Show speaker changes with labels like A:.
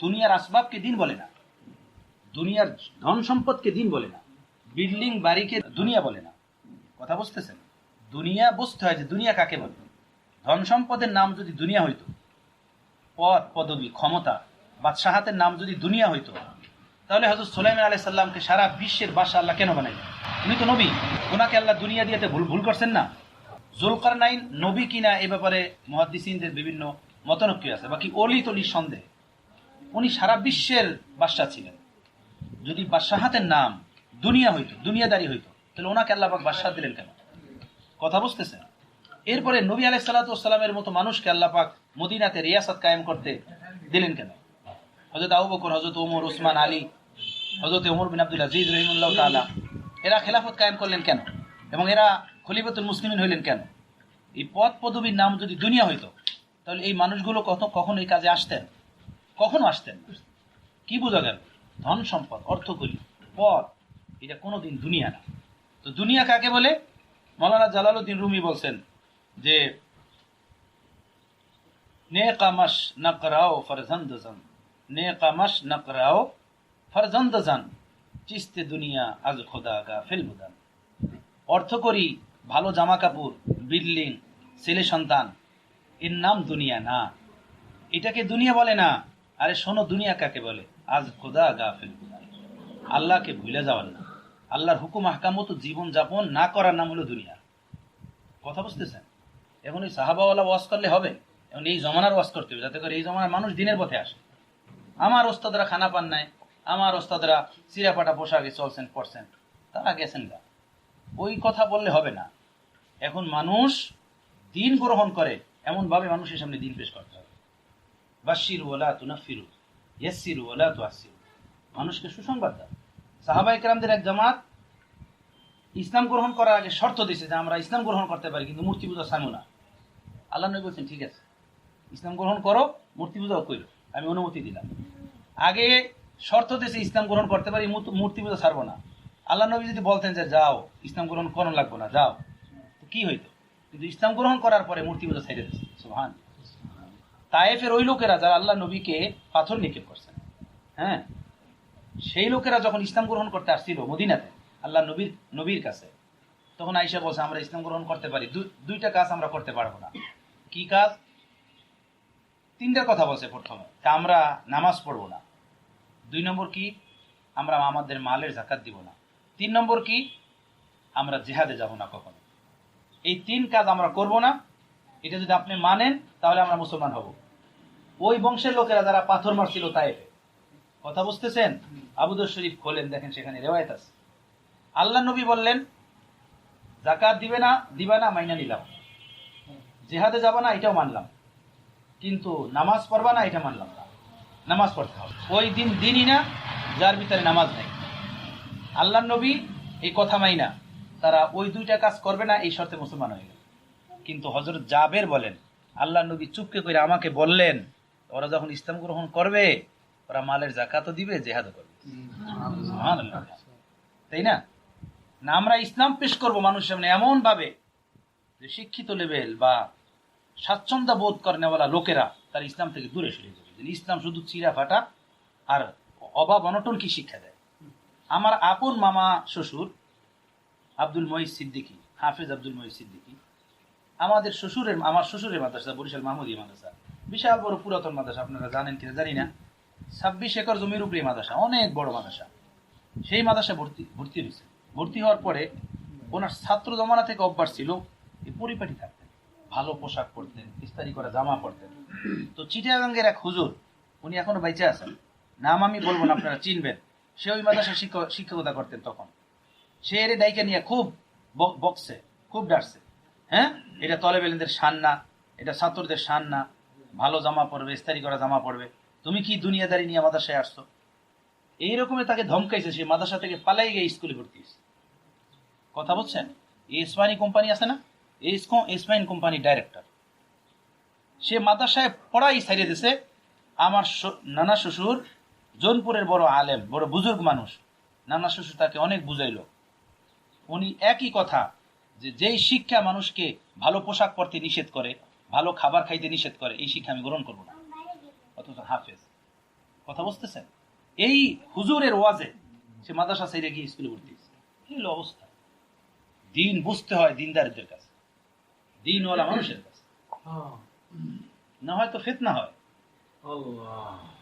A: দুনিয়ার আসবাবকে দিন বলে না। দুনিয়ার ধন সম্পদকে দিন বলে না। বিল্ডিং, বাড়িকে দুনিয়া বলে না। কথা বুঝতেছেন? দুনিয়া বুঝতে হয় যে দুনিয়া কাকে বলে? ধন সম্পদের নাম যদি দুনিয়া হইতো, পদ, পদবী, ক্ষমতা, বাদশাহাতের নাম যদি দুনিয়া হইতো, তাহলে হজরত সোলাইমান আলাই সাল্লামকে সারা বিশ্বের বাসা আল্লাহ কেন বানাই উনি তো নবী। ওনাকে আল্লাহ দুনিয়া দিয়েতে ভুল ভুল করছেন না। জুলকার নাইন নবী কিনা এ ব্যাপারে মহাদিসিনদের বিভিন্ন মতনক্য আছে। বাকি অলি তলি সন্দেহ। উনি সারা বিশ্বের বাদশাহ ছিলেন। যদি বাদশাহাতের নাম দুনিয়া হইতো, দুনিয়াদারি হইতো, তাহলে ওনাকে আল্লাহ পাক বাদশাহ দিলেন কেন? কথা বুঝতেছেন? এরপরে নবী আলাই সাল্লাতামের মতো মানুষকে আল্লাহ পাক মদিনাতে রিয়াসত কায়েম করতে দিলেন কেন? হজরত আবু বকর হজরত ওমর ওসমান আলী হজরত ওমর বিন আব্দুল আজিজ রহিমুল্লাহ তাআলা, এরা খেলাফত কায়েম করলেন কেন? এবং এরা খলিফাতুল মুসলিমিন হইলেন কেন? এই পদ পদবীর নাম যদি দুনিয়া হইতো, তাহলে এই মানুষগুলো কত কখন এই কাজে আসতেন? কখনো আসতেন না। কি বোঝা গেল? ধন সম্পদ অর্থকলি পদ এটা কোনোদিন দুনিয়া না। তো দুনিয়া কাকে বলে? মৌলানা জালালউদ্দিন রুমি বলছেন যে নে কামাস নকরাও নে কামাস নকরাও চিস্তে দুনিয়া আজ খোদা গা ফিলবুদান অর্থ করি ভালো জামা কাপড় বিল্ডিং, ছেলে সন্তান, এর নাম দুনিয়া না। এটাকে দুনিয়া বলে না। আরে শোনো, দুনিয়া কাকে বলে? আজ খোদা গা ফিলবুদান আল্লাহকে ভুলে যাওয়ার না। আল্লাহর হুকুম, আহকাম তো জীবন যাপন না করার নাম হলো দুনিয়া। কথা বুঝতেছেন? এখন ওই সাহাবাওয়ালা ওয়াজ করলে হবে। এখন এই জমানার ওয়াজ করতে হবে, যাতে করে এই জমানার মানুষ দিনের পথে আসে। আমার ওস্তাদরা খানা পান নাই, আমার ওস্তাদরা চিরাপাটা পোশাকে চলছেন পড়ছেন তারা গেছেন গা। ওই কথা বললে হবে না। এখন মানুষ দিন গ্রহণ করে, এমনভাবে মানুষের সামনে দিন পেশ করতে হবে। মানুষকে সুসংবাদ দাও। সাহাবাই এক জামাত ইসলাম গ্রহণ করার আগে শর্ত দিয়েছে যে আমরা ইসলাম গ্রহণ করতে পারি, কিন্তু মূর্তি পূজা ছাড়বো না। আল্লাহ নবী বলছেন, ঠিক আছে, ইসলাম গ্রহণ করো, মূর্তি পূজাও করো আমি অনুমতি দিলাম। আগে শর্ত দিয়েছে ইসলাম গ্রহণ করতে পারি মূর্তি- পূজা ছাড়বো না। আল্লাহ নবী যদি বলতেন যে যাও, ইসলাম গ্রহণ করো লাগবো না, যাও, তো কি হইতো? কিন্তু ইসলাম গ্রহণ করার পরে মূর্তি পূজা ছেড়ে দিচ্ছে তায়েফের ওই লোকেরা যারা আল্লাহ নবীকে পাথর নিক্ষেপ করছেন হ্যাঁ? সেই লোকেরা যখন ইসলাম গ্রহণ করতে আসছিল মদিনাতে, আল্লাহ নবীর নবীর কাছে, তখন আইসা বলছে, আমরা ইসলাম গ্রহণ করতে পারি। দুইটা কাজ আমরা করতে পারব না। কি কাজ? তিনটার কথা বলছে প্রথমে, তা আমরা নামাজ পড়ব না। দুই নম্বর কি? আমরা আমাদের মালের জাকাত দিব না। তিন নম্বর কি? আমরা জেহাদে যাব না কখনো। এই তিন কাজ আমরা করব না। এটা যদি আপনি মানেন, তাহলে আমরা মুসলমান হব। ওই বংশের লোকেরা যারা পাথর মারছিল তাইফে। কথা বুঝতেছেন? আবুদর শরীফ খোলেন, দেখেন সেখানে রেওয়ায়ত আছে। আল্লাহ নবী বললেন, জাকাত দিবে না দিবে না, মাইনা নিলাম। জেহাদে যাব না, এটাও মানলাম। কিন্তু নামাজ পড়বা না, এটা মানলাম না। নামাজ পড়তে হবে। ওই দিন দিনই না, যার ভিতরে নামাজ নেই। আল্লাহ নবী এই কথা মাইনা। তারা ওই দুইটা কাজ করবে না, এই শর্তে মুসলমান হয়ে গেল। কিন্তু হজরত জাবের বলেন, আল্লাহ নবী চুপকে করে আমাকে বললেন, ওরা যখন ইসলাম গ্রহণ করবে, ওরা মালের জাকাতও দিবে, জেহাদও করবে। তাই না? না, আমরা ইসলাম পেশ করব মানুষের সামনে এমন ভাবে যে শিক্ষিত লেভেল বা স্বাচ্ছন্দ্য বোধ করে নেওয়ালা লোকেরা তার ইসলাম থেকে দূরে সরে যাবে। ইসলাম শুধু চিরা ফাটা আর অভাব অনটন কি শিক্ষা দেয়? আমার আপন মামা শ্বশুর আব্দুল মহিদ সিদ্দিকী, হাফেজ আব্দুল মহিদ সিদ্দিকী আমাদের শ্বশুরের আমার শ্বশুরের মাদ্রাসা, বরিশাল মাহমুদি মাদ্রাসা। বিশাল বড় পুরাতন মাদ্রাসা, আপনারা জানেন কিনা, জানি না। ছাব্বিশ একর জমির উপরে মাদ্রাসা, অনেক বড় মাদ্রাসা। সেই মাদ্রাসা ভর্তি ভর্তি হয়েছে। ভর্তি হওয়ার পরে ওনার ছাত্র জমানা থেকে অভ্যাস ছিল পরিপাটি থাকতেন ভালো পোশাক পরতেন ইস্তারি করা, জামা পরতেন। তো চিটাগাঙ্গের এক হুজুর, উনি এখনও বেঁচে আছেন। নাম আমি বলব না, আপনারা চিনবেন। সে ওই শিক্ষক শিক্ষকতা করতেন তখন। সে এর ডাইকে নিয়ে খুব বকছে, খুব ডাকছে হ্যাঁ? এটা তলেবেলেদের শান না এটা ছাত্রদের শান না ভালো জামা পরবে, ইস্তারি করা জামা পরবে। তুমি কি দুনিয়াদারি নিয়ে মাদ্রাসায় আসছো? এইরকমে তাকে ধমকাইছে, সে মাদ্রাসা থেকে পালাই গিয়ে স্কুলে ভর্তি কথা বলছেন? এই ইসমাইনি কোম্পানি আছে না? এই ইসমাইন কোম্পানি ডাইরেক্টর। সে মাদ্রাসায় পড়াই ছাড়িয়ে দিছে। আমার নানা শ্বশুর, জোনপুরের বড় আলেম, বড় বুজুর্গ মানুষ। নানা শ্বশুর তাকে অনেক বুঝাইল। উনি একই কথা যে যেই শিক্ষা মানুষকে ভালো পোশাক পরতে নিষেধ করে ভালো খাবার খাইতে নিষেধ করে এই শিক্ষা আমি গ্রহণ করব না। অথচ হাফেজ। কথা বুঝতেছেন? এই হুজুরের ওয়াজে সে মাদ্রাসা ছেড়ে গিয়ে স্কুলে ভর্তি হয়েছে। অবস্থা। দিন বুঝতে হয় দিনদারদের কাছে। দিনওয়ালা মানুষের কাছে।
B: হ্যাঁ।
A: না হয়তো ফেতনা হয়।
B: আল্লাহ।